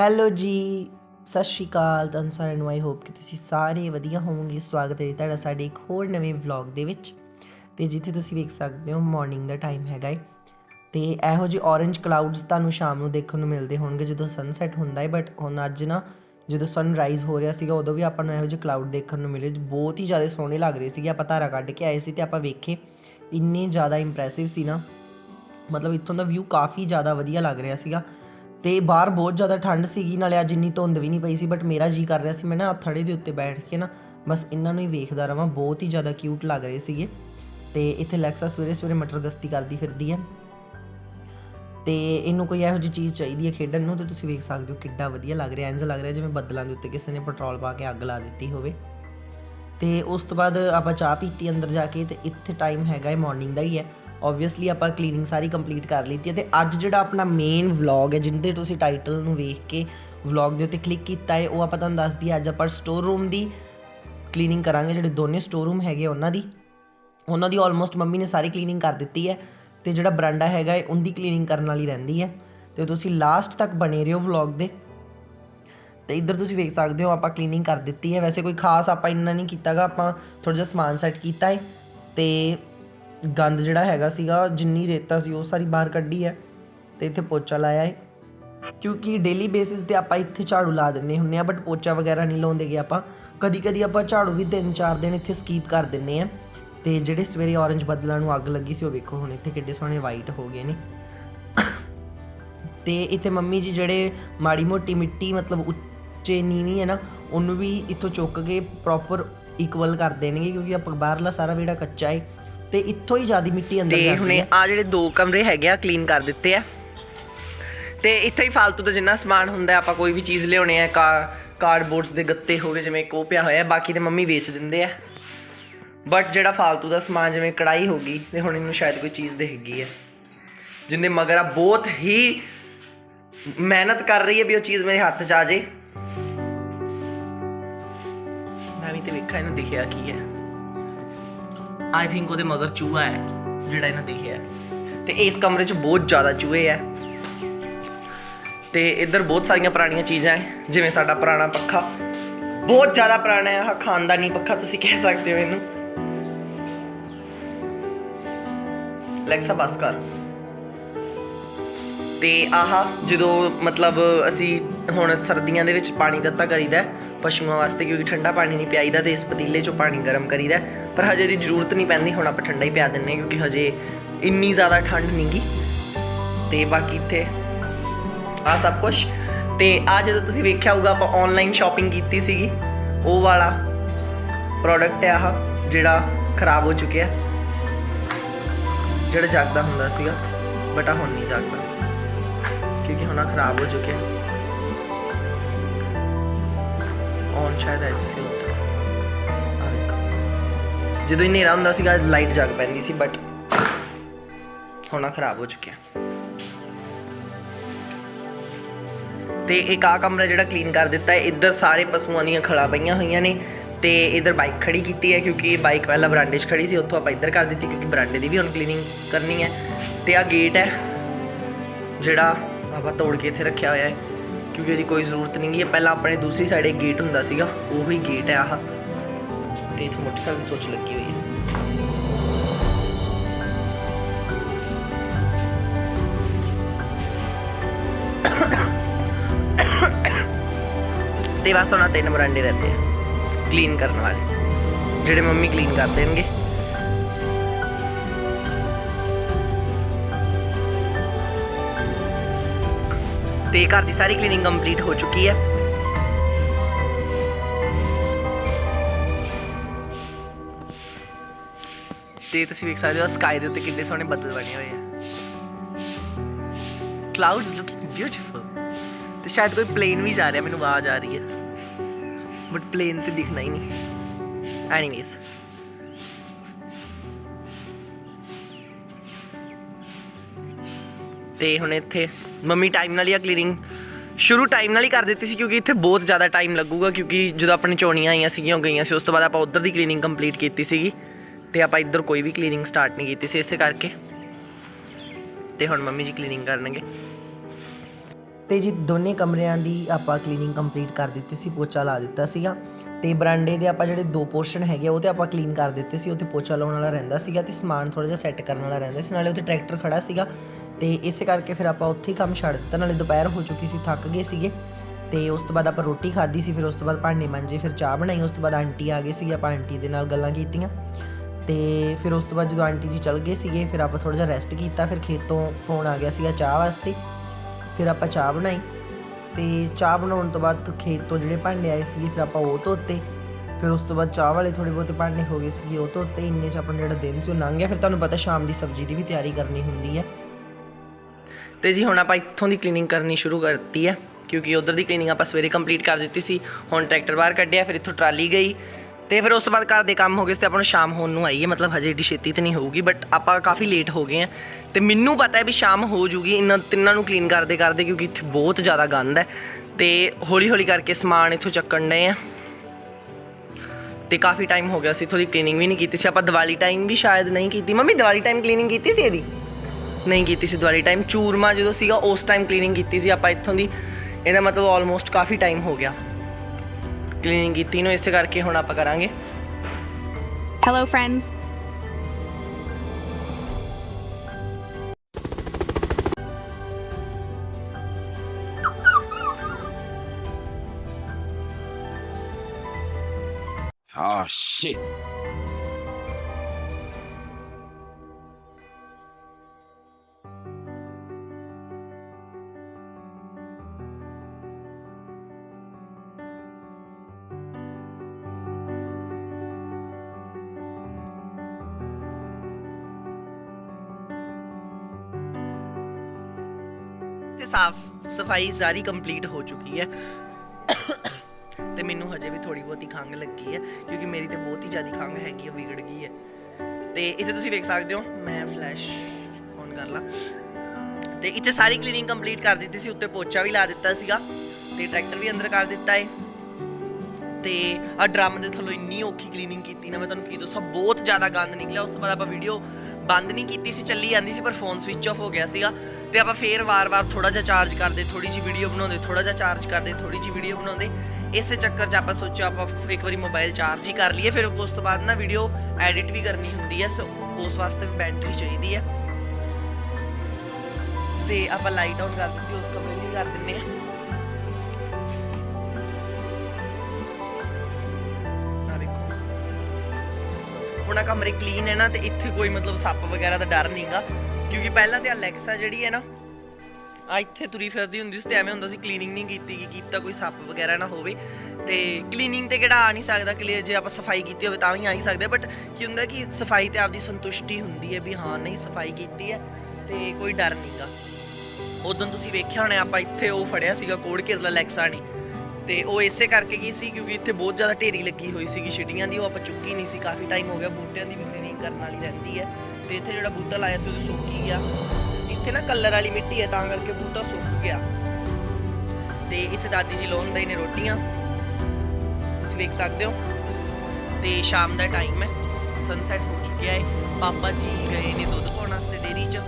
Hello ਜੀ, ਸਤਿ ਸ਼੍ਰੀ ਅਕਾਲ। ਤੁਹਾਨੂੰ ਸਾਰਿਆਂ ਨੂੰ ਆਈ ਹੋਪ ਕਿ ਤੁਸੀਂ ਸਾਰੇ ਵਧੀਆ ਹੋਵੋਗੇ। ਸਵਾਗਤ ਹੈ ਜੀ ਤੁਹਾਡਾ ਸਾਡੇ ਇੱਕ ਹੋਰ ਨਵੇਂ ਵਲੌਗ ਦੇ ਵਿੱਚ। ਤੇ ਜਿੱਥੇ ਤੁਸੀਂ ਵੇਖ ਸਕਦੇ ਹੋ ਮਾਰਨਿੰਗ ਦਾ ਟਾਈਮ ਹੈਗਾ ਏ। ਤੇ ਇਹੋ ਜਿਹੇ orange ਕਲਾਊਡਸ ਤੁਹਾਨੂੰ ਸ਼ਾਮ ਨੂੰ ਦੇਖਣ ਨੂੰ ਮਿਲਦੇ ਹੋਣਗੇ, ਜਦੋਂ ਸਨਸੈਟ ਹੁੰਦਾ ਹੈ ਬਟ ਹੁਣ ਅੱਜ ਨਾ, ਜਦੋਂ ਸਨਰਾਈਜ਼ ਹੋ ਰਿਹਾ ਸੀਗਾ, ਉਦੋਂ ਵੀ ਆਪਾਂ ਨੂੰ ਇਹੋ ਜਿਹੇ ਕਲਾਊਡ ਦੇਖਣ ਨੂੰ ਮਿਲੇ। ਬਹੁਤ ਹੀ ਜ਼ਿਆਦਾ ਸੋਹਣੇ ਲੱਗ ਰਹੇ ਸੀਗੇ। ਆਪਾਂ ਧਾਰਾ ਕੱਢ ਕੇ ਆਏ ਸੀ ਤੇ ਆਪਾਂ ਵੇਖੇ, ਇੰਨੇ ਜ਼ਿਆਦਾ ਇੰਪ੍ਰੈਸਿਵ ਸੀ ਨਾ। ਮਤਲਬ ਇੱਥੋਂ ਦਾ ਵਿਊ ਕਾਫੀ ਜ਼ਿਆਦਾ ਵਧੀਆ ਲੱਗ ਰਿਹਾ ਸੀਗਾ। ਤੇ ਬਾਹਰ ਬਹੁਤ ਜ਼ਿਆਦਾ ਠੰਡ ਸੀਗੀ, ਨਾਲੇ ਅੱਜ ਇੰਨੀ ਧੁੰਦ ਵੀ ਨਹੀਂ ਪਈ ਸੀ ਬਟ ਮੇਰਾ ਜੀ ਕਰ ਰਿਹਾ ਸੀ, ਮੈਂ ਨਾ ਥੜੇ ਦੇ ਉੱਤੇ ਬੈਠ ਕੇ ਨਾ ਬਸ ਇਹਨਾਂ ਨੂੰ ਹੀ ਵੇਖਦਾ ਰਵਾਂ, ਬਹੁਤ ਹੀ ਜ਼ਿਆਦਾ ਕਿਊਟ ਲੱਗ ਰਹੇ ਸੀਗੇ। ਤੇ ਇੱਥੇ ਲੈਕਸਾ ਸਵੇਰੇ ਸਵੇਰੇ ਮਟਰ ਗਸਤੀ ਕਰਦੀ ਫਿਰਦੀ ਹੈ ਤੇ ਇਹਨੂੰ ਕੋਈ ਇਹੋ ਜਿਹੀ ਚੀਜ਼ ਚਾਹੀਦੀ ਹੈ ਖੇਡਣ ਨੂੰ, ਤੇ ਤੁਸੀਂ ਵੇਖ ਸਕਦੇ ਹੋ ਕਿੱਡਾ ਵਧੀਆ ਲੱਗ ਰਿਹਾ ਇੰਜ ਲੱਗ ਰਿਹਾ ਜਿਵੇਂ ਬੱਦਲਾਂ ਦੇ ਉੱਤੇ ਕਿਸੇ ਨੇ ਪੈਟਰੋਲ ਪਾ ਕੇ ਅੱਗ ਲਾ ਦਿੱਤੀ ਹੋਵੇ। ਤੇ ਉਸ ਤੋਂ ਬਾਅਦ ਆਪਾਂ ਚਾਹ ਪੀਤੀ ਅੰਦਰ ਜਾ ਕੇ, ਤੇ ਇੱਥੇ ਟਾਈਮ ਹੈਗਾ ਹੈ ਮਾਰਨਿੰਗ ਦਾ ਹੀ ਹੈ ਆਬਵੀਅਸਲੀ ਆਪਾਂ ਕਲੀਨਿੰਗ ਸਾਰੀ ਕੰਪਲੀਟ ਕਰ ਲਈ ਹੈ ਤੇ ਅੱਜ ਜਿਹੜਾ ਆਪਣਾ ਮੇਨ ਵਲੌਗ ਹੈ ਜਿੰਦੇ ਤੁਸੀਂ ਟਾਈਟਲ ਨੂੰ ਵੇਖ ਕੇ ਵਲੌਗ ਦੇ ਉੱਤੇ ਕਲਿੱਕ ਕੀਤਾ ਹੈ, ਉਹ ਆਪਾਂ ਤੁਹਾਨੂੰ ਦੱਸ ਦਈਏ, ਅੱਜ ਆਪਾਂ ਸਟੋਰ ਰੂਮ ਦੀ ਕਲੀਨਿੰਗ ਕਰਾਂਗੇ, ਜਿਹੜੇ ਦੋਨੇ ਸਟੋਰ ਰੂਮ ਹੈਗੇ ਉਹਨਾਂ ਦੀ। ਉਹਨਾਂ ਦੀ ਆਲਮੋਸਟ ਮੰਮੀ ਨੇ ਸਾਰੀ ਕਲੀਨਿੰਗ ਕਰ ਦਿੱਤੀ ਹੈ ਤੇ ਜਿਹੜਾ ਬਰਾਂਡਾ ਹੈਗਾ ਹੈ ਉਹਦੀ ਕਲੀਨਿੰਗ ਕਰਨ ਵਾਲੀ ਰਹਿੰਦੀ ਹੈ। ਤੇ ਤੁਸੀਂ ਲਾਸਟ ਤੱਕ ਬਣੇ ਰਹੋ ਵਲੌਗ ਦੇ। ਤੇ ਇੱਧਰ ਤੁਸੀਂ ਵੇਖ ਸਕਦੇ ਹੋ ਆਪਾਂ ਕਲੀਨਿੰਗ ਕਰ ਦਿੱਤੀ ਹੈ। ਵੈਸੇ ਕੋਈ ਖਾਸ ਆਪਾਂ ਇੰਨਾ ਨਹੀਂ ਕੀਤਾਗਾ, ਆਪਾਂ ਥੋੜਾ ਜਿਹਾ ਸਮਾਨ ਸੈੱਟ ਕੀਤਾ ਹੈ। ਤੇ ਗੰਦ ਜਿਹੜਾ ਹੈਗਾ ਸੀਗਾ, ਜਿੰਨੀ ਰੇਤਾ ਸੀ ਉਹ ਸਾਰੀ ਬਾਹਰ ਕੱਢੀ ਹੈ ਤੇ ਇੱਥੇ ਪੋਚਾ ਲਾਇਆ ਹੈ। ਕਿਉਂਕਿ ਡੇਲੀ ਬੇਸਿਸ ਤੇ ਆਪਾਂ ਇੱਥੇ ਝਾੜੂ ਲਾ ਦਿੰਨੇ ਹੁੰਨੇ ਆ ਬਟ ਪੋਚਾ ਵਗੈਰਾ ਨਹੀਂ ਲਾਉਂਦੇਗੇ ਆਪਾਂ। ਕਦੀ ਕਦੀ ਆਪਾਂ ਝਾੜੂ ਵੀ ਤਿੰਨ ਚਾਰ ਦਿਨ ਇੱਥੇ ਸਕੀਪ ਕਰ ਦਿੰਨੇ ਆ ਤੇ ਜਿਹੜੇ ਸਵੇਰੇ ਔਰੰਜ ਬੱਦਲਾਂ ਨੂੰ ਅੱਗ ਲੱਗੀ ਸੀ, ਉਹ ਵੇਖੋ ਹੁਣ ਇੱਥੇ ਕਿੱਡੇ ਸੋਹਣੇ ਵਾਈਟ ਹੋ ਗਏ ਨੇ। ਤੇ ਇੱਥੇ ਮੰਮੀ ਜੀ ਜਿਹੜੇ ਮਾੜੀ ਮੋਟੀ ਮਿੱਟੀ ਮਤਲਬ ਉੱਚੇ ਨੀਵੀਂ ਹੈ ਨਾ, ਉਹਨੂੰ ਵੀ ਇੱਥੋਂ ਚੁੱਕ ਕੇ ਪ੍ਰੋਪਰ ਇਕੁਅਲ ਕਰ ਦੇਣਗੇ, ਕਿਉਂਕਿ ਆਪਾਂ ਬਾਹਰਲਾ ਸਾਰਾ ਜਿਹੜਾ ਕੱਚਾ ਹੈ। ਤੇ ਇੱਥੋਂ ਹੀ ਜਿਆਦੀ ਮਿੱਟੀ ਅੰਦਰ ਤੇ ਜਾਂਦੀ ਹੁਣੇ ਹੈ। ਆ ਜਿਹੜੇ ਦੋ ਕਮਰੇ ਹੈਗੇ ਆ ਕਲੀਨ ਕਰ ਦਿੱਤੇ ਆ। ਤੇ ਇੱਥੇ ਹੀ ਫालतू ਦਾ ਜਿੰਨਾ ਸਮਾਨ ਹੁੰਦਾ ਆਪਾਂ ਕੋਈ ਵੀ ਚੀਜ਼ ਲਿਆਉਣੇ ਆ ਕਾ ਕਾਰਡਬੋਰਡਸ ਦੇ ਗੱਤੇ ਹੋ ਗਏ ਜਿਵੇਂ ਕੋ ਪਿਆ ਹੋਇਆ ਹੈ, ਬਾਕੀ ਤੇ ਮੰਮੀ ਵੇਚ ਦਿੰਦੇ ਆ। ਬਟ ਜਿਹੜਾ ਫालतू ਦਾ ਸਮਾਨ ਜਿਵੇਂ ਕੜਾਈ ਹੋ ਗਈ ਤੇ ਹੁਣ ਇਹਨੂੰ ਸ਼ਾਇਦ ਕੋਈ ਚੀਜ਼ ਦਿਖ ਗਈ ਹੈ ਜਿੰਦੇ ਮਗਰ ਆ ਬਹੁਤ ਹੀ ਮਿਹਨਤ ਕਰ ਰਹੀ ਹੈ ਵੀ ਉਹ ਚੀਜ਼ ਮੇਰੇ ਹੱਥ 'ਚ ਆ ਜੇ। ਮੈਂ ਵੀ ਤੇ ਵੇਖਾਂ ਇਹਨੂੰ ਦਿਖਿਆ ਕੀ ਹੈ ਆਈ ਥਿੰਕ ਉਹਦੇ ਮਗਰ ਚੂਹਾ ਹੈ, ਜਿਹੜਾ ਇਹਨਾਂ ਦੇਖਿਆ ਹੈ। ਤੇ ਇਸ ਕਮਰੇ 'ਚ ਬਹੁਤ ਜ਼ਿਆਦਾ ਚੂਹੇ ਹੈ। ਤੇ ਇੱਧਰ ਬਹੁਤ ਸਾਰੀਆਂ ਪੁਰਾਣੀਆਂ ਚੀਜ਼ਾਂ ਹੈ, ਜਿਵੇਂ ਸਾਡਾ ਪੁਰਾਣਾ ਪੱਖਾ। ਬਹੁਤ ਜ਼ਿਆਦਾ ਪੁਰਾਣਾ ਹੈ, ਆਹ ਖਾਨਦਾਨੀ ਪੱਖਾ ਤੁਸੀਂ ਕਹਿ ਸਕਦੇ ਹੋ ਇਹਨੂੰ। ਅਲੈਕਸਾ ਬਸ ਕਰ। ਤੇ ਆਹ ਜਦੋਂ ਮਤਲਬ ਅਸੀਂ ਹੁਣ ਸਰਦੀਆਂ ਦੇ ਵਿੱਚ ਪਾਣੀ ਦਿੱਤਾ ਕਰੀਦਾ ਪਸ਼ੂਆਂ ਵਾਸਤੇ ਕਿਉਂਕਿ ਠੰਡਾ ਪਾਣੀ ਨਹੀਂ ਪਿਆਈਦਾ ਤੇ ਇਸ ਪਤੀਲੇ 'ਚੋਂ ਪਾਣੀ ਗਰਮ ਕਰੀਦਾ ਪਰ ਹਜੇ ਦੀ ਜ਼ਰੂਰਤ ਨਹੀਂ ਪੈਂਦੀ, ਹੁਣ ਆਪਾਂ ਠੰਡਾ ਹੀ ਪਿਆ ਦਿੰਨੇ ਕਿਉਂਕਿ ਹਜੇ ਇੰਨੀ ਜ਼ਿਆਦਾ ਠੰਡ ਨਹੀਂਗੀ ਤੇ ਬਾਕੀ ਇੱਥੇ ਆ ਸਭ ਕੁਝ ਤੇ ਆ ਜਦੋਂ ਤੁਸੀਂ ਵੇਖਿਆ ਹੋਊਗਾ, ਆਪਾਂ ਆਨਲਾਈਨ ਸ਼ਾਪਿੰਗ ਕੀਤੀ ਸੀਗੀ। ਉਹ ਵਾਲਾ ਪ੍ਰੋਡਕਟ ਹੈ ਆਹ, ਜਿਹੜਾ ਖਰਾਬ ਹੋ ਚੁੱਕਿਆ। ਜਿਹੜਾ ਜਾਗਦਾ ਹੁੰਦਾ ਸੀਗਾ ਬਟ ਆ ਹੁਣ ਨਹੀਂ ਜਾਗਦਾ। ਕਿਉਂਕਿ ਹੁਣ ਆ ਖਰਾਬ ਹੋ ਚੁੱਕਿਆ। ਔਨ ਸ਼ਾਇਦ ਐਸੇ ਹੁੰਦਾ ਜਦੋਂ ਹੀ ਹਨੇਰਾ ਹੁੰਦਾ ਸੀਗਾ, ਲਾਈਟ ਜਗ ਪੈਂਦੀ ਸੀ ਬਟ ਹੋਣਾ ਖਰਾਬ ਹੋ ਚੁੱਕਿਆ। ਤੇ ਇੱਕ ਆ ਕਮਰਾ ਜਿਹੜਾ ਕਲੀਨ ਕਰ ਦਿੱਤਾ ਹੈ, ਇੱਧਰ ਸਾਰੇ ਪਸ਼ੂਆਂ ਦੀਆਂ ਖੜਾ ਪਈਆਂ ਹੋਈਆਂ ਨੇ ਤੇ ਇੱਧਰ ਬਾਈਕ ਖੜੀ ਕੀਤੀ ਹੈ, ਕਿਉਂਕਿ ਬਾਈਕ ਪਹਿਲਾਂ ਬਰਾਂਡੇ 'ਚ ਖੜੀ ਸੀ, ਉੱਥੋਂ ਆਪਾਂ ਇੱਧਰ ਕਰ ਦਿੱਤੀ, ਕਿਉਂਕਿ ਬਰਾਂਡੇ ਦੀ ਵੀ ਹੁਣ ਕਲੀਨਿੰਗ ਕਰਨੀ ਹੈ। ਤੇ ਆ ਗੇਟ ਹੈ, ਜਿਹੜਾ ਆਪਾਂ ਤੋੜ ਕੇ ਇੱਥੇ ਰੱਖਿਆ ਹੋਇਆ ਹੈ, ਕਿਉਂਕਿ ਇਹਦੀ ਕੋਈ ਜ਼ਰੂਰਤ ਨਹੀਂ ਹੈ ਪਹਿਲਾਂ ਆਪਣੇ ਦੂਸਰੀ ਸਾਈਡ ਇੱਕ ਗੇਟ ਹੁੰਦਾ ਸੀਗਾ, ਉਹੀ ਗੇਟ ਹੈ ਆਹ। ਤੇ ਇੱਥੇ ਮੋਟਰਸਾਈਕਲ ਦੀ ਸੋਚ ਲੱਗੀ ਹੋਈ ਹੈ ਤੇ ਬਸ ਉਹਨਾਂ ਤਿੰਨ ਬਰਾਂਡੇ ਰਹਿੰਦੇ ਆ ਕਲੀਨ ਕਰਨ ਵਾਲੇ ਜਿਹੜੇ ਮੰਮੀ ਕਲੀਨ ਕਰ ਦੇਣਗੇ ਤੇ ਘਰ ਦੀ ਸਾਰੀ ਕਲੀਨਿੰਗ ਕੰਪਲੀਟ ਹੋ ਚੁੱਕੀ ਹੈ ਤੇ ਤੁਸੀਂ ਵੇਖ ਸਕਦੇ ਹੋ ਸਕਾਈ ਦੇ ਉੱਤੇ ਕਿੰਨੇ ਸੋਹਣੇ ਬੱਦਲ ਬਣੇ ਹੋਏ ਆ। ਕਲਾਉਡਸ ਲੁਕਿੰਗ ਬਿਊਟੀਫੁਲ ਤੇ ਸ਼ਾਇਦ ਕੋਈ ਪਲੇਨ ਵੀ ਜਾ ਰਿਹਾ, ਮੈਨੂੰ ਆਵਾਜ਼ ਆ ਰਹੀ ਹੈ। ਬਟ ਪਲੇਨ ਤੇ ਦਿਖਣਾ ਹੀ ਨਹੀਂ। ਐਨੀਵੇਜ਼ ਤੇ ਹੁਣ ਇੱਥੇ ਮੰਮੀ ਟਾਈਮ ਨਾਲ ਹੀ ਆ ਕਲੀਨਿੰਗ ਸ਼ੁਰੂ ਟਾਈਮ ਨਾਲ ਹੀ ਕਰ ਦਿੱਤੀ ਸੀ ਕਿਉਂਕਿ ਇੱਥੇ ਬਹੁਤ ਜ਼ਿਆਦਾ ਟਾਈਮ ਲੱਗੂਗਾ ਕਿਉਂਕਿ ਜਦੋਂ ਆਪਣੀ ਚੋਣੀਆਂ ਆਈਆਂ ਸੀਗੀਆਂ, ਉਹ ਗਈਆਂ ਸੀ, ਉਸ ਤੋਂ ਬਾਅਦ ਆਪਾਂ ਉੱਧਰ ਦੀ ਕਲੀਨਿੰਗ ਕੰਪਲੀਟ ਕੀਤੀ ਸੀਗੀ। ਤੇ ਆਪਾਂ ਇੱਧਰ ਕੋਈ ਵੀ ਕਲੀਨਿੰਗ ਸਟਾਰਟ ਨਹੀਂ ਕੀਤੀ ਸੀ ਇਸੇ ਕਰਕੇ। ਤੇ ਹੁਣ ਮੰਮੀ ਜੀ ਕਲੀਨਿੰਗ ਕਰਨਗੇ। ਤੇ ਜੀ ਦੋਨੇ ਕਮਰਿਆਂ ਦੀ ਆਪਾਂ ਕਲੀਨਿੰਗ ਕੰਪਲੀਟ ਕਰ ਦਿੱਤੀ ਸੀ ਪੋਚਾ ਲਾ ਦਿੱਤਾ ਸੀਗਾ। ਤੇ ਬਰਾਂਡੇ ਦੇ ਆਪਾਂ ਜਿਹੜੇ ਦੋ ਪੋਰਸ਼ਨ ਹੈਗੇ ਆ, ਉਹ ਤੇ ਆਪਾਂ ਕਲੀਨ ਕਰ ਦਿੱਤੇ ਸੀ ਉੱਥੇ ਪੋਚਾ ਲਾਉਣ ਵਾਲਾ ਰਹਿੰਦਾ ਸੀਗਾ ਤੇ ਸਮਾਨ ਥੋੜਾ ਜਿਹਾ ਸੈੱਟ ਕਰਨ ਵਾਲਾ ਰਹਿੰਦਾ ਸੀ ਨਾਲੇ ਉੱਥੇ ਟਰੈਕਟਰ ਖੜਾ ਸੀਗਾ। ਤੇ ਇਸੇ ਕਰਕੇ ਫਿਰ ਆਪਾਂ ਉੱਥੇ ਹੀ ਕੰਮ ਛੱਡ ਦਿੱਤਾ ਨਾਲੇ ਦੁਪਹਿਰ ਹੋ ਚੁੱਕੀ ਸੀ ਥੱਕ ਗਏ ਸੀਗੇ। ਤੇ ਉਸ ਤੋਂ ਬਾਅਦ ਆਪਾਂ ਰੋਟੀ ਖਾਧੀ ਸੀ ਫਿਰ ਉਸ ਤੋਂ ਬਾਅਦ ਭਾਂਡੇ ਮਾਂਜੇ ਫਿਰ ਚਾਹ ਬਣਾਈ ਉਸ ਤੋਂ ਬਾਅਦ ਆਂਟੀ ਆ ਗਏ ਸੀਗੇ ਆਪਾਂ ਆਂਟੀ ਦੇ ਨਾਲ ਗੱਲਾਂ ਕੀਤੀਆਂ। ਤੇ ਫਿਰ ਉਸ ਤੋਂ ਬਾਅਦ ਜਦੋਂ ਆਂਟੀ ਜੀ ਚਲ ਗਏ ਸੀਗੇ, ਫਿਰ ਆਪਾਂ ਥੋੜਾ ਜਿਹਾ ਰੈਸਟ ਕੀਤਾ, ਫਿਰ ਖੇਤੋਂ ਫੋਨ ਆ ਗਿਆ ਸੀਗਾ ਚਾਹ ਵਾਸਤੇ। ਫਿਰ ਆਪਾਂ ਚਾਹ ਬਣਾਈ ਤੇ ਚਾਹ ਬਣਾਉਣ ਤੋਂ ਬਾਅਦ ਖੇਤ ਤੋਂ ਜਿਹੜੇ ਭਾਂਡੇ ਆਏ ਸੀਗੇ, ਫਿਰ ਆਪਾਂ ਉਹ ਧੋਤੇ। ਫਿਰ ਉਸ ਤੋਂ ਬਾਅਦ ਚਾਹ ਵਾਲੇ ਥੋੜੇ ਬਹੁਤੇ ਭਾਂਡੇ ਹੋ ਗਏ ਸੀਗੇ, ਉਹ ਧੋਤੇ। ਇੰਨੇ ਚ ਆਪਣਾ ਜਿਹੜਾ ਦਿਨ ਸੀ ਉਹ ਲੰਘ ਗਿਆ। ਫਿਰ ਤੁਹਾਨੂੰ ਪਤਾ ਸ਼ਾਮ ਦੀ ਸਬਜ਼ੀ ਦੀ ਵੀ ਤਿਆਰੀ ਕਰਨੀ ਹੁੰਦੀ ਹੈ ਤੇ ਜੀ ਹੁਣ ਆਪਾਂ ਇੱਥੋਂ ਦੀ ਕਲੀਨਿੰਗ ਕਰਨੀ ਸ਼ੁਰੂ ਕਰਤੀ ਹੈ ਕਿਉਂਕਿ ਉਧਰ ਦੀ ਕਲੀਨਿੰਗ ਆਪਾਂ ਸਵੇਰੇ ਕੰਪਲੀਟ ਕਰ ਦਿੱਤੀ ਸੀ। ਹੁਣ ਟਰੈਕਟਰ ਬਾਹਰ ਕੱਢਿਆ, ਫਿਰ ਇੱਥੋਂ ਟਰਾਲੀ ਗਈ। ਤੇ ਫਿਰ ਉਸ ਤੋਂ ਬਾਅਦ ਘਰ ਦੇ ਕੰਮ ਹੋ ਗਏ ਸੀ ਤੇ ਆਪਾਂ ਨੂੰ ਸ਼ਾਮ ਹੋਣ ਨੂੰ ਆਈ ਹੈ ਮਤਲਬ ਹਜੇ ਏਡੀ ਛੇਤੀ ਤੇ ਨਹੀਂ ਹੋਊਗੀ ਬਟ ਆਪਾਂ ਕਾਫੀ ਲੇਟ ਹੋ ਗਏ ਆ ਤੇ ਮੈਨੂੰ ਪਤਾ ਹੈ ਵੀ ਸ਼ਾਮ ਹੋ ਜੂਗੀ ਇਹਨਾਂ ਤਿੰਨਾਂ ਨੂੰ ਕਲੀਨ ਕਰਦੇ ਕਰਦੇ, ਕਿਉਂਕਿ ਇੱਥੇ ਬਹੁਤ ਜ਼ਿਆਦਾ ਗੰਦ ਹੈ। ਤੇ ਹੌਲੀ ਹੌਲੀ ਕਰਕੇ ਸਮਾਨ ਇੱਥੋਂ ਚੱਕਣ ਡਏ ਆ ਤੇ ਕਾਫੀ ਟਾਈਮ ਹੋ ਗਿਆ ਸੀ ਇੱਥੋਂ ਦੀ ਕਲੀਨਿੰਗ ਵੀ ਨਹੀਂ ਕੀਤੀ ਸੀ। ਆਪਾਂ ਦੀਵਾਲੀ ਟਾਈਮ ਵੀ ਸ਼ਾਇਦ ਨਹੀਂ ਕੀਤੀ। ਮੰਮੀ, ਦੀਵਾਲੀ ਟਾਈਮ ਕਲੀਨਿੰਗ ਕੀਤੀ ਸੀ ਇਹਦੀ? ਨਹੀਂ ਕੀਤੀ ਸੀ ਦੀਵਾਲੀ ਟਾਈਮ ਚੂਰਮਾ ਜਦੋਂ ਸੀਗਾ, ਉਸ ਟਾਈਮ ਕਲੀਨਿੰਗ ਕੀਤੀ ਸੀ। ਆਪਾਂ ਇੱਥੋਂ ਦੀ, ਇਹਦਾ ਮਤਲਬ ਆਲਮੋਸਟ ਕਾਫੀ ਟਾਈਮ ਹੋ ਗਿਆ। ਕਲੀਨਿੰਗ ਕੀਤੀ ਨੂੰ ਇਸੇ ਕਰਕੇ ਹੁਣ ਆਪਾਂ ਕਰਾਂਗੇ Hello, friends. Oh shit. ਸਾਫ਼ ਸਫ਼ਾਈ ਸਾਰੀ ਕੰਪਲੀਟ ਹੋ ਚੁੱਕੀ ਹੈ। ਤੇ ਮੈਨੂੰ ਹਜੇ ਵੀ ਥੋੜੀ ਬਹੁਤੀ ਖੰਘ ਲੱਗੀ ਹੈ, ਕਿਉਂਕਿ ਮੇਰੀ ਤੇ ਬਹੁਤ ਹੀ ਜ਼ਿਆਦਾ ਖੰਘ ਹੈਗੀ ਹੈ, ਵਿਗੜ ਗਈ ਹੈ। ਤੇ ਇੱਥੇ ਤੁਸੀਂ ਵੇਖ ਸਕਦੇ ਹੋ, ਮੈਂ ਫਲੈਸ਼ ਔਨ ਕਰ ਲਾ। ਤੇ ਇੱਥੇ ਸਾਰੀ ਕਲੀਨਿੰਗ ਕੰਪਲੀਟ ਕਰ ਦਿੱਤੀ ਸੀ, ਉੱਤੇ ਪੋਚਾ ਵੀ ਲਾ ਦਿੱਤਾ ਸੀਗਾ, ਤੇ ਟਰੈਕਟਰ ਵੀ ਅੰਦਰ ਕਰ ਦਿੱਤਾ ਹੈ। ਤੇ ਆ ਡਰਮ ਦੇ ਥੱਲੋਂ ਇੰਨੀ ਔਖੀ ਕਲੀਨਿੰਗ ਕੀਤੀ ਨਾ, ਮੈਂ ਤੁਹਾਨੂੰ ਕੀ ਦੱਸਾਂ, ਬਹੁਤ ਜ਼ਿਆਦਾ ਗੰਦ ਨਿਕਲਿਆ, ਉਸ ਤੋਂ ਬਾਅਦ ਆਪਾਂ ਵੀਡੀਓ ਬੰਦ ਨਹੀਂ ਕੀਤੀ ਸੀ, ਚੱਲੀ ਜਾਂਦੀ ਸੀ, ਪਰ ਫੋਨ ਸਵਿਚ ਆਫ ਹੋ ਗਿਆ ਸੀਗਾ। ਤੇ ਆਪਾਂ ਫੇਰ ਵਾਰ-ਵਾਰ ਥੋੜਾ ਜਿਹਾ ਚਾਰਜ ਕਰਦੇ ਥੋੜੀ ਜਿਹੀ ਵੀਡੀਓ ਬਣਾਉਂਦੇ ਥੋੜਾ ਜਿਹਾ ਚਾਰਜ ਕਰਦੇ ਥੋੜੀ ਜਿਹੀ ਵੀਡੀਓ ਬਣਾਉਂਦੇ। ਇਸੇ ਚੱਕਰ 'ਚ ਆਪਾਂ ਸੋਚਿਆ, ਆਪਾਂ ਇੱਕ ਵਾਰੀ ਮੋਬਾਈਲ ਚਾਰਜ ਹੀ ਕਰ ਲਈਏ, ਫਿਰ ਉਸ ਤੋਂ ਬਾਅਦ ਨਾ ਵੀਡੀਓ ਐਡਿਟ ਵੀ ਕਰਨੀ ਹੁੰਦੀ ਹੈ ਸੋ ਉਸ ਵਾਸਤੇ ਵੀ ਬੈਟਰੀ ਚਾਹੀਦੀ ਹੈ ਤੇ ਆਪਾਂ ਲਾਈਟ ਆਨ ਕਰ ਦਿੱਤੀ, ਉਸ ਕਮਰੇ ਦੀ ਵੀ ਕਰ ਦਿੰਨੇ ਆ ਆ। ਕਮਰੇ ਕਲੀਨ ਹੈ ਨਾ ਤੇ ਇੱਥੇ ਕੋਈ ਮਤਲਬ ਸੱਪ ਵਗੈਰਾ ਦਾ ਡਰ ਨਹੀਂਗਾ ਕਿਉਂਕਿ ਪਹਿਲਾਂ ਤੇ ਅਲੈਕਸਾ ਜਿਹੜੀ ਹੈ ਨਾ, ਆ ਇੱਥੇ ਤੁਰੀ ਫਿਰਦੀ ਹੁੰਦੀ ਸੀ ਤੇ ਐਵੇਂ ਹੁੰਦਾ ਸੀ ਕਲੀਨਿੰਗ ਨਹੀਂ ਕੀਤੀ ਕਿ ਕੀਤਾ ਕੋਈ ਸੱਪ ਵਗੈਰਾ ਨਾ ਹੋਵੇ। ਤੇ ਕਲੀਨਿੰਗ ਤੇ ਕਿਹੜਾ ਆ ਨਹੀਂ ਸਕਦਾ ਕਲੀਅਰ ਜੇ ਆਪਾਂ ਸਫ਼ਾਈ ਕੀਤੀ ਹੋਵੇ ਤਾਂ ਵੀ ਆ ਹੀ ਸਕਦੇ। ਬਟ ਕੀ ਹੁੰਦਾ ਕਿ ਸਫ਼ਾਈ ਤੇ ਆਪਦੀ ਸੰਤੁਸ਼ਟੀ ਹੁੰਦੀ ਹੈ ਵੀ ਹਾਂ, ਨਹੀਂ, ਸਫ਼ਾਈ ਕੀਤੀ ਹੈ ਤੇ ਕੋਈ ਡਰ ਨਹੀਂਗਾ ਉਦੋਂ ਤੁਸੀਂ ਵੇਖਿਆ ਹੋਣਾ ਆਪਾਂ ਇੱਥੇ ਉਹ ਫੜਿਆ ਸੀਗਾ ਕੋੜ ਕਿਰਲਾ ਲੈਕਸਾ ਨੇ। ਤੇ ਉਹ ਇਸੇ ਕਰਕੇ ਕੀ ਸੀ ਕਿਉਂਕਿ ਇੱਥੇ ਬਹੁਤ ਜ਼ਿਆਦਾ ਢੇਰੀ ਲੱਗੀ ਹੋਈ ਸੀਗੀ ਛਿਟੀਆਂ ਦੀ, ਉਹ ਆਪਾਂ ਚੁੱਕੀ ਨਹੀਂ ਸੀ, ਕਾਫੀ ਟਾਈਮ ਹੋ ਗਿਆ ਬੂਟਿਆਂ ਦੀ ਵੀ ਕਲੀਨਿੰਗ ਕਰਨ ਵਾਲੀ ਰਹਿੰਦੀ ਹੈ ਤੇ ਇੱਥੇ ਜਿਹੜਾ ਬੂਟਾ ਲਾਇਆ ਸੀ ਉਹ ਸੁੱਕ ਗਿਆ। ਇੱਥੇ ਨਾ ਕਲਰ ਵਾਲੀ ਮਿੱਟੀ ਹੈ, ਤਾਂ ਕਰਕੇ ਬੂਟਾ ਸੁੱਕ ਗਿਆ। ਤੇ ਇੱਥੇ ਦਾਦੀ ਜੀ ਲਾਉਂਦੇ ਨੇ ਰੋਟੀਆਂ। ਤੁਸੀਂ ਵੇਖ ਸਕਦੇ ਹੋ। ਤੇ ਸ਼ਾਮ ਦਾ ਟਾਈਮ ਹੈ ਸਨਸੈਟ ਹੋ ਚੁੱਕਿਆ ਹੈ। ਪਾਪਾ ਜੀ ਗਏ ਨੇ ਦੁੱਧ ਪਾਉਣ ਵਾਸਤੇ ਡੇਰੀ 'ਚ।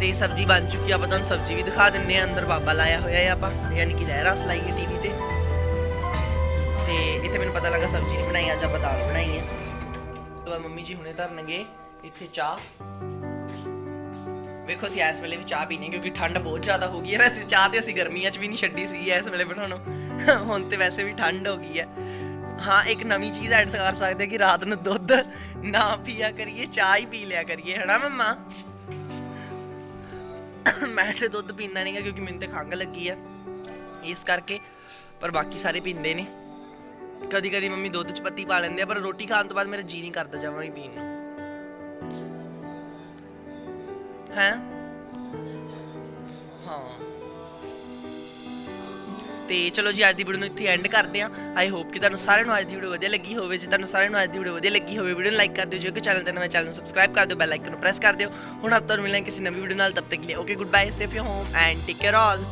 ਤੇ ਸਬਜ਼ੀ ਬਣ ਚੁੱਕੀ ਆ। ਆਪਾਂ ਤੁਹਾਨੂੰ ਸਬਜ਼ੀ ਵੀ ਦਿਖਾ ਦਿੰਨੇ ਆ। ਅੰਦਰ ਬਾਬਾ ਲਾਇਆ ਹੋਇਆ ਹੈ ਆਪਾਂ। ਯਾਨੀ ਕਿ ਰਹਿ ਰਸ ਹੈ ਟੀਵੀ ਤੇ। ਤੇ ਇੱਥੇ ਮੈਨੂੰ ਪਤਾ ਲੱਗਾ ਸਬਜ਼ੀ ਨਹੀਂ ਬਣਾਈ, ਅੱਜ ਆਪਾਂ ਦਾਲ ਬਣਾਈ ਹੈ ਤੋਂ ਬਾਅਦ ਮੰਮੀ ਜੀ ਹੁਣੇ ਧਰਨਗੇ ਇੱਥੇ ਚਾਹ। ਵੇਖੋ, ਅਸੀਂ ਇਸ ਵੇਲੇ ਵੀ ਚਾਹ ਪੀਨੇ ਕਿਉਂਕਿ ਠੰਡ ਬਹੁਤ ਜ਼ਿਆਦਾ ਹੋ ਗਈ ਹੈ। ਵੈਸੇ ਚਾਹ ਤੇ ਅਸੀਂ ਗਰਮੀਆਂ 'ਚ ਵੀ ਨਹੀਂ ਛੱਡੀ ਸੀ ਇਸ ਵੇਲੇ ਬਣਾਉਣੋਂ। ਹੁਣ ਤੇ ਵੈਸੇ ਵੀ ਠੰਡ ਹੋ ਗਈ ਹੈ। ਹਾਂ, ਇੱਕ ਨਵੀਂ ਚੀਜ਼ ਐਡ ਕਰ ਸਕਦੇ ਕਿ ਰਾਤ ਨੂੰ ਦੁੱਧ ਨਾ ਪੀਆ ਕਰੀਏ, ਚਾਹ ਹੀ ਪੀ ਲਿਆ ਕਰੀਏ। ਹਨਾ ਮੰਮਾ? ਮੈਂ ਤੇ ਦੁੱਧ ਪੀਂਦਾ ਨਹੀਂਗਾ ਕਿਉਂਕਿ ਮੈਨੂੰ ਤੇ ਖੰਘ ਲੱਗੀ ਹੈ ਇਸ ਕਰਕੇ ਪਰ ਬਾਕੀ ਸਾਰੇ ਪੀਂਦੇ ਨੇ। ਕਦੀ ਕਦੀ ਮੰਮੀ ਦੁੱਧ ਚ ਪੱਤੀ ਪਾ ਲੈਂਦੇ ਆ, ਪਰ ਰੋਟੀ ਖਾਣ ਤੋਂ ਬਾਅਦ ਮੇਰਾ ਜੀ ਨਹੀਂ ਕਰਦਾ ਜਮਾਂ ਵੀ ਪੀਣ ਨੂੰ। ਹੈ? ਤੇ ਚਲੋ ਜੀ, ਅੱਜ ਦੀ ਵੀਡੀਓ ਨੂੰ ਇੱਥੇ ਐਂਡ ਕਰਦੇ ਹਾਂ। ਆਈ ਹੋਪ ਕਿ ਤੁਹਾਨੂੰ ਸਾਰਿਆਂ ਨੂੰ ਅੱਜ ਦੀ ਵੀਡੀਓ ਵਧੀਆ ਲੱਗੀ ਹੋਵੇ। ਜੇ ਤੁਹਾਨੂੰ ਸਾਰਿਆਂ ਨੂੰ ਅੱਜ ਦੀ ਵੀਡੀਓ ਵਧੀਆ ਲੱਗੀ ਹੋਵੇ ਵੀਡੀਓ ਨੂੰ ਲਾਈਕ ਕਰ ਦਿਓ। ਜੇ ਕੋਈ ਚੈਨਲ ਤੇ ਨਵੇਂ ਚੈਨਲ ਨੂੰ ਸਬਸਕ੍ਰਾਈਬ ਕਰ ਦਿਓ ਬੈਲ ਆਈਕਨ ਨੂੰ ਪ੍ਰੈਸ ਕਰ ਦਿਓ। ਹੁਣ ਆਪਾਂ ਤੁਹਾਨੂੰ ਮਿਲਾਂਗੇ ਕਿਸੇ ਨਵੀਂ ਵੀਡੀਓ ਨਾਲ। ਤਬ ਤੱਕ ਲਈ okay good bye safe you home and take care all